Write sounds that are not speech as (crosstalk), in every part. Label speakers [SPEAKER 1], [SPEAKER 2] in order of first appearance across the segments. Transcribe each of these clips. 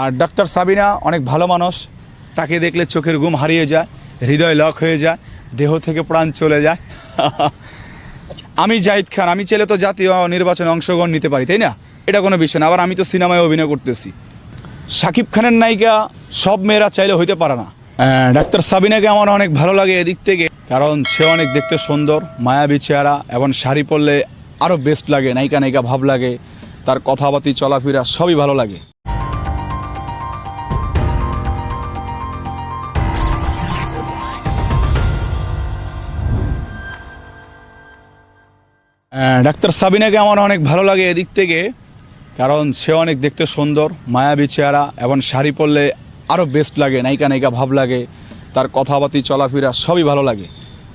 [SPEAKER 1] আর doctor Sabina অনেক ভালো মানুষ। তাকে দেখলে চোখের ঘুম হারিয়ে যায়, হৃদয় লক হয়ে যায়, দেহ থেকে প্রাণ চলে যায়। (laughs) আমি জাহিদ খান, আমি ছেলে তো জাতীয় নির্বাচনে অংশগ্রহণ নিতে পারি, তাই না? এটা কোনো বিষয় না, আবার আমি তো সিনেমায় অভিনয় করতেছি। শাকিব খানের নায়িকা সব মেয়েরা চাইলে হইতে পারে না। ডাক্তার সাবিনাকে আমার অনেক ভালো লাগে এদিক থেকে, কারণ সে অনেক দেখতে সুন্দর, মায়াবী চেহারা, এবং শাড়ি পরলে আরও বেস্ট লাগে, নায়িকা নায়িকা ভাব লাগে, তার কথাবার্তি, চলাফেরা সবই ভালো লাগে। ডাক্তার সাবিনাকে আমার অনেক ভালো লাগে এদিক থেকে, কারণ সে অনেক দেখতে সুন্দর, মায়াবী চেহারা, এবং শাড়ি পরলে আরও বেস্ট লাগে, নায়িকা নায়িকা ভাব লাগে, তার কথাবার্তি, চলাফেরা সবই ভালো লাগে।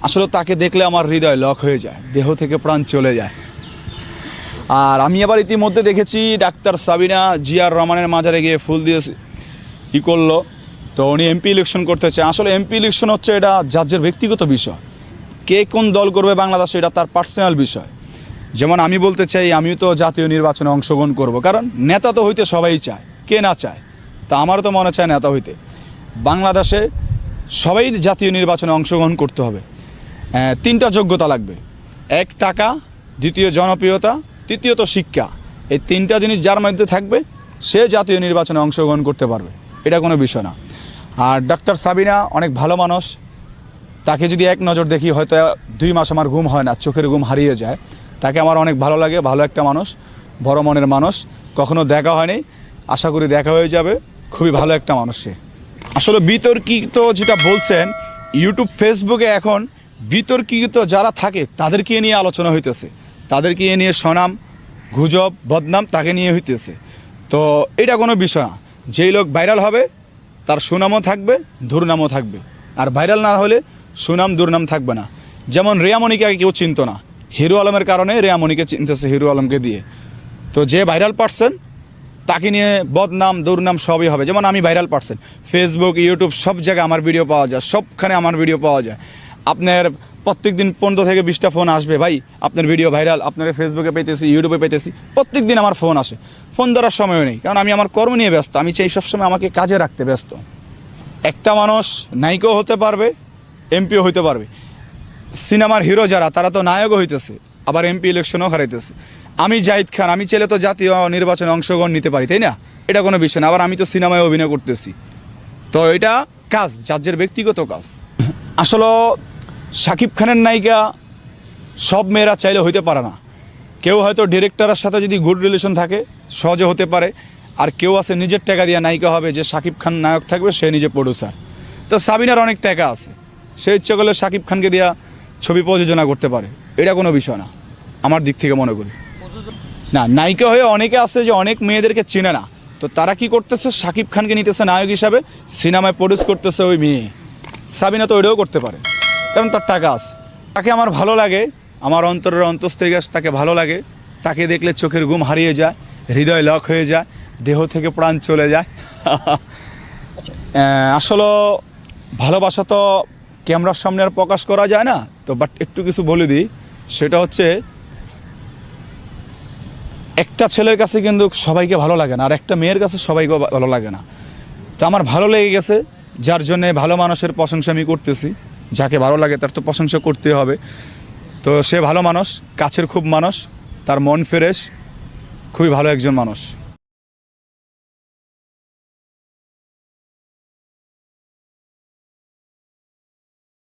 [SPEAKER 1] আসলে তাকে দেখলে আমার হৃদয় লক হয়ে যায়, দেহ থেকে প্রাণ চলে যায়। আর আমি আবার ইতিমধ্যে দেখেছি ডাক্তার সাবিনা জিয়ার রহমানের মাজারে গিয়ে ফুল দিয়ে ই করল। তো উনি এমপি ইলেকশন করতে চায়। আসলে এমপি ইলেকশন হচ্ছে এটা জাজের ব্যক্তিগত বিষয়। কে কোন দল করবে বাংলাদেশে, এটা তার পার্সোনাল বিষয়। যেমন আমি বলতে চাই, আমিও তো জাতীয় নির্বাচনে অংশগ্রহণ করব। কারণ নেতা তো হইতে সবাই চায়। কে না চায়? তা আমারও তো মনে চায় নেতা হইতে। বাংলাদেশে সবাই জাতীয় নির্বাচনে অংশগ্রহণ করতে হবে। তিনটা যোগ্যতা লাগবে। এক, টাকা। দ্বিতীয়, জনপ্রিয়তা। তৃতীয়ত, শিক্ষা। এই তিনটা জিনিস যার মধ্যে থাকবে, সে জাতীয় নির্বাচনে অংশগ্রহণ করতে পারবে। এটা কোনো বিষয় না। আর ডাক্তার সাবিনা অনেক ভালো মানুষ। তাকে যদি এক নজর দেখি, হয়তো দুই মাস আমার ঘুম হয় না, চোখের ঘুম হারিয়ে যায়। তাকে আমার অনেক ভালো লাগে, ভালো একটা মানুষ, বড় মনের মানুষ। কখনো দেখা হয়নি, আশা করি দেখা হয়ে যাবে। খুবই ভালো একটা মানুষ সে। আসলে বিতর্কিত যেটা বলছেন, ইউটিউব ফেসবুকে এখন বিতর্কিত যারা থাকে, তাদেরকে নিয়ে আলোচনা হইতেছে। তাদেরকে নিয়ে সনাম, গুজব, বদনাম তাকে নিয়ে হইতেছে। তো এটা কোনো বিষয় না। যেই লোক ভাইরাল হবে, তার সুনামও থাকবে, দুর্নামও থাকবে। আর ভাইরাল না হলে সুনাম, দুর্নাম থাকবে না। যেমন রেয়ামণিকে কেউ চিনত না। হিরো আলমের কারণে রেয়ামণিকে চিনতেছে হিরো আলমকে দিয়ে। তো যে ভাইরাল পারসন তাকে নিয়ে বদনাম, দুর্নাম সবই হবে। যেমন আমি ভাইরাল পারসন ফেসবুক ইউটিউব সব জায়গায় আমার ভিডিও পাওয়া যায়, সবখানে আমার ভিডিও পাওয়া যায়। আপনার প্রত্যেক দিন পনেরো থেকে বিশটা ফোন আসবে, ভাই, আপনার ভিডিও ভাইরাল আপনার ফেসবুকে পেতেছি ইউটিউবে পেতেছি প্রত্যেক দিন আমার ফোন আসে। ফোন ধরার সময়ও নেই, কারণ আমি আমার কর্ম নিয়ে ব্যস্ত, আমি চাই সবসময় আমাকে কাজে রাখতে ব্যস্ত। একটা মানুষ নায়িকাও হতে পারবে এমপিও হইতে পারবে। সিনেমার হিরো যারা, তারা তো নায়কও হইতেছে, আবার এমপি ইলেকশনও হারাইতেছে। আমি জাহিদ খান, আমি ছেলে তো জাতীয় নির্বাচনে অংশগ্রহণ নিতে পারি, তাই না? এটা কোনো বিষয় না, আবার আমি তো সিনেমায় অভিনয় করতেছি। তো এটা কাজ, জাজের ব্যক্তিগত কাজ। আসলে শাকিব খানের নায়িকা সব মেয়েরা চাইলে হইতে পারে না। কেউ হয়তো ডিরেক্টরের সাথে যদি গুড রিলেশন থাকে, সহজে হতে পারে। আর কেউ আছে, নিজের টাকা দিয়ে নায়িকা হবে, যে শাকিব খান নায়ক থাকবে, সে নিজে প্রডিউসার তো সাবিনার অনেক টাকা আছে। সে ইচ্ছে করলে শাকিব খানকে দিয়া ছবি প্রযোজনা করতে পারে। এটা কোনো বিষয় না, আমার দিক থেকে মনে করি। না, নায়িকা হয়ে অনেকে আছে যে অনেক মেয়েদেরকে চেনে না। তো তারা কি করতেছে? শাকিব খানকে নিতেছে নায়ক হিসাবে, সিনেমায় প্রডিউস করতেছে ওই মেয়ে। সাবিনা তো ওইটাও করতে পারে, কারণ তার টাকা আছে। তাকে আমার ভালো লাগে, আমার অন্তরের অন্তঃস্থিকে তাকে ভালো লাগে। তাকে দেখলে চোখের ঘুম হারিয়ে যায়, হৃদয় লক হয়ে যায়, দেহ থেকে প্রাণ চলে যায়। (laughs) আসলে ভালোবাসা তো ক্যামেরার সামনে আর প্রকাশ করা যায় না। তো বাট একটু কিছু বলে দিই। সেটা হচ্ছে, একটা ছেলের কাছে কিন্তু সবাইকে ভালো লাগে না, আর একটা মেয়ের কাছে সবাইকে ভালো লাগে না। তো আমার ভালো লেগে গেছে, যার জন্যে ভালো মানুষের প্রশংসা আমি করতেছি। যাকে ভালো লাগে তার তো প্রশংসা করতে হবে। তো সে ভালো মানুষ, কাছের খুব মানুষ, তার মন ফ্রেশ, খুবই ভালো একজন মানুষ।